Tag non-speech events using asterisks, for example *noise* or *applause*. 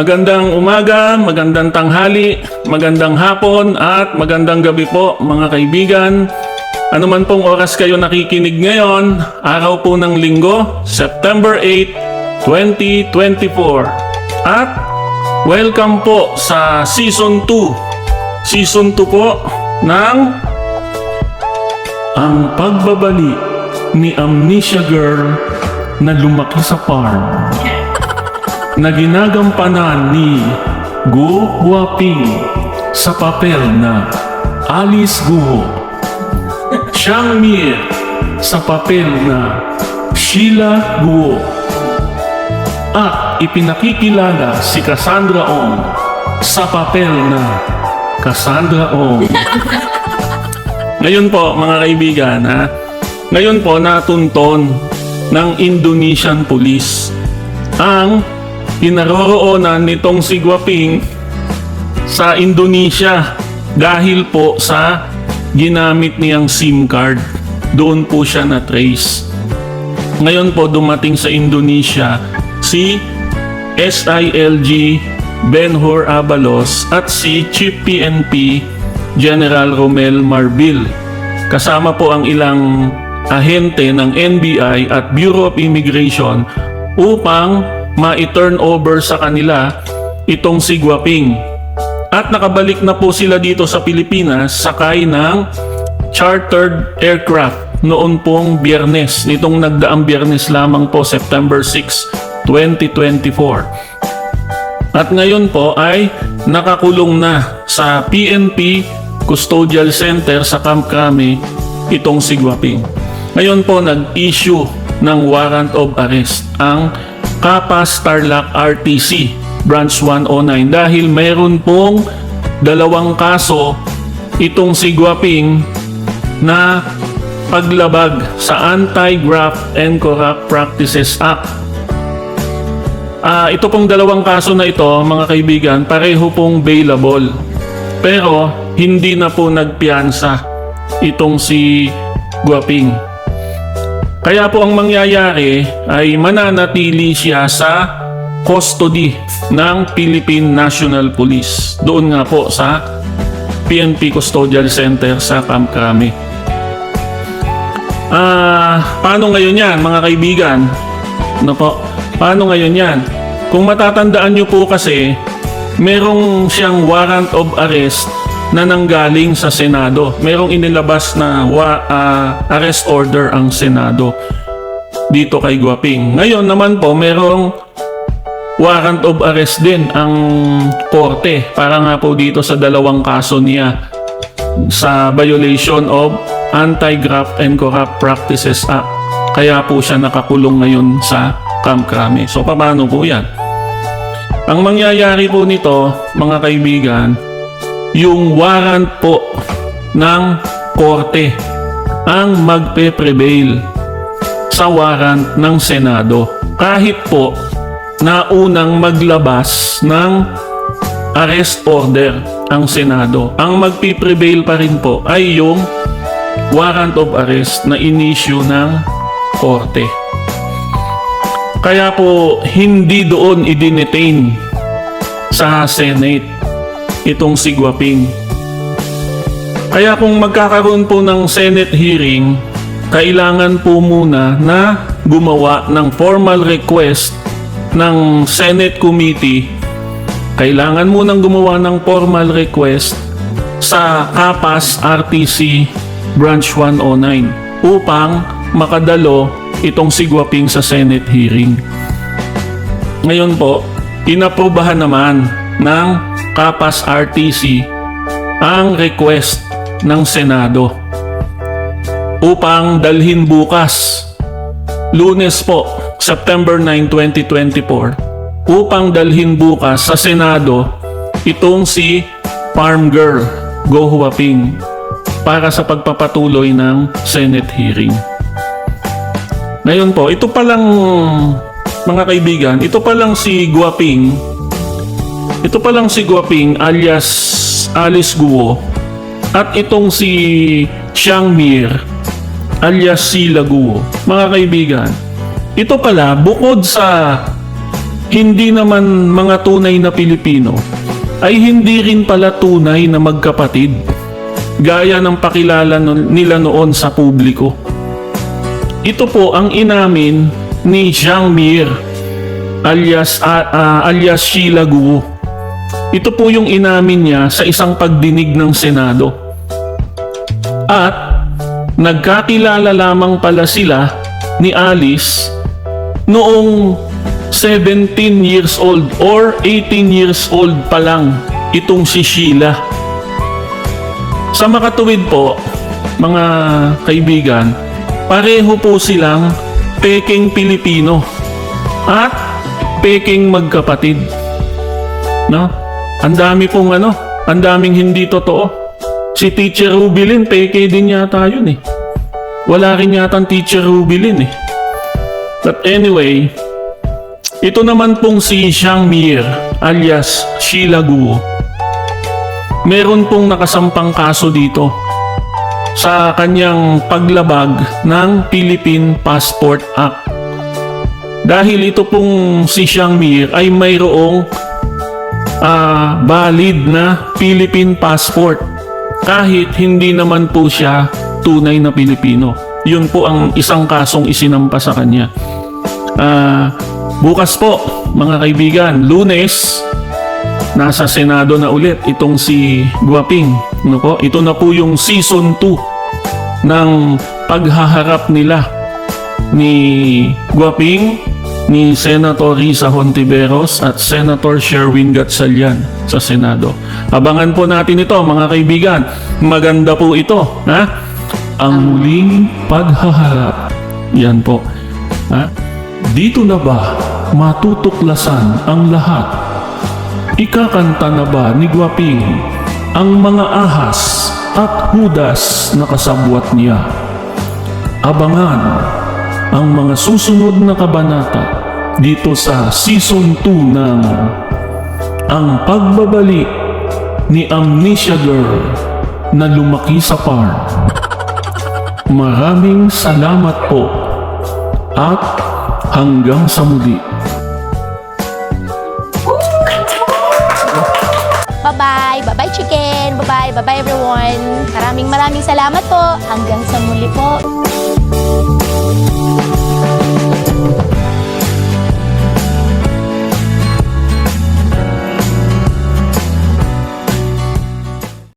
Magandang umaga, magandang tanghali, magandang hapon at magandang gabi po mga kaibigan. Ano man pong oras kayo nakikinig ngayon, araw po ng linggo, September 8, 2024. At welcome po sa Season 2. Season 2 po ng Ang Pagbabalik ni Amnesia Girl na lumaki sa farm na ginagampanan ni Gu Huaping sa papel na Alice Guo. Xiang Mir sa papel na Sheila Guo. At ipinakikilala si Cassandra Ong sa papel na Cassandra Ong. *laughs* Ngayon po mga kaibigan ha, ngayon po natunton ng Indonesian Police ang kinaroroonan nitong si Guaping sa Indonesia dahil po sa ginamit niyang SIM card. Doon po siya na trace. Ngayon po dumating sa Indonesia si SILG Benhur Abalos at si Chief PNP General Romel Marbil. Kasama po ang ilang ahente ng NBI at Bureau of Immigration upang ma-turn over sa kanila itong si Guaping. At nakabalik na po sila dito sa Pilipinas sakay ng chartered aircraft noon pong biyernes. Nitong nagdaang biyernes lamang po September 6, 2024. At ngayon po ay nakakulong na sa PNP Custodial Center sa Camp Crame itong si Guaping. Ngayon po nag-issue ng warrant of arrest ang Kapas Tarlac RTC Branch 109 dahil mayroon pong dalawang kaso itong si Guaping na paglabag sa Anti-Graft and Corrupt Practices Act. Ah, ito pong dalawang kaso na ito, mga kaibigan, pareho pong bailable. Pero hindi na po nagpiyansa itong si Guaping. Kaya po ang mangyayari ay mananatili siya sa custody ng Philippine National Police. Doon nga po sa PNP Custodial Center sa Camp Crame. Ah, paano ngayon yan mga kaibigan? Ano po? Paano ngayon yan? Kung matatandaan nyo po kasi, merong siyang warrant of arrest na nanggaling sa Senado. Merong inilabas na wa, ah, arrest order ang Senado dito kay Guaping. Ngayon naman po, merong warrant of arrest din ang korte para nga po dito sa dalawang kaso niya sa violation of Anti-Graft and Corrupt Practices Act. Kaya po siya nakakulong ngayon sa Camp Crame. So paano po yan? Ang mangyayari po nito, mga kaibigan, yung warrant po ng korte ang magpe-prevail sa warrant ng Senado. Kahit po na unang maglabas ng arrest order ang Senado. Ang magpi-prevail pa rin po ay yung warrant of arrest na inisyu ng korte. Kaya po hindi doon i-detain sa Senate itong si Guaping. Kaya kung magkakaroon po ng Senate hearing, kailangan po muna na gumawa ng formal request ng Senate Committee. Kailangan munang gumawa ng formal request sa Kapas RTC Branch 109 upang makadalo itong si Guaping sa Senate hearing. Ngayon po, inaprobahan naman ng Kapas RTC ang request ng Senado upang dalhin bukas lunes po September 9, 2024 upang dalhin bukas sa Senado itong si Farm Girl Go Huaping para sa pagpapatuloy ng Senate hearing. Ngayon po, ito palang mga kaibigan, ito palang si Guaping ito pa lang si Guaping alias Alice Guo at itong si Xiang Mir alias Sila Guo. Mga kaibigan, ito pala bukod sa hindi naman mga tunay na Pilipino, ay hindi rin pala tunay na magkapatid, gaya ng pakilala nila noon sa publiko. Ito po ang inamin ni Jean Mir alias, ah, ah, alias Sheila Guo. Ito po yung inamin niya sa isang pagdinig ng Senado. At nagkakilala lamang pala sila ni Alice noong 17 years old or 18 years old pa lang itong si Sheila. Sa makatuwid po, mga kaibigan, pareho po silang peking Pilipino at peking magkapatid. No? Ang dami pong ano, ang daming hindi totoo. Si Teacher Rubilin, peke din yata yun eh. Wala rin yata Teacher Rubilin eh. But anyway, ito naman pong si Xiang Mir alias Sheila Guo. Meron pong nakasampang kaso dito sa kanyang paglabag ng Philippine Passport Act. Dahil ito pong si Xiang Mir ay mayroong ah, valid na Philippine passport kahit hindi naman po siya tunay na Pilipino. Yun po ang isang kasong isinampa sa kanya. Ah, bukas po, mga kaibigan, lunes, nasa Senado na ulit itong si Guaping. Ano po? Ito na po yung season 2 ng paghaharap nila ni Guaping, ni Senator Risa Hontiveros at Senator Sherwin Gatchalian sa Senado. Abangan po natin ito mga kaibigan. Maganda po ito. Ha? Ang muling paghaharap. Yan po. Ha? Dito na ba matutuklasan ang lahat? Ikakanta na ba ni Guaping ang mga ahas at hudas na kasabwat niya? Abangan ang mga susunod na kabanata dito sa Season 2 ng Ang Pagbabalik ni Amnesia Girl na lumaki sa farm. Maraming salamat po at hanggang sa muli. Bye-bye! Bye-bye chicken! Bye-bye! Bye-bye everyone! Maraming maraming salamat po! Hanggang sa muli po!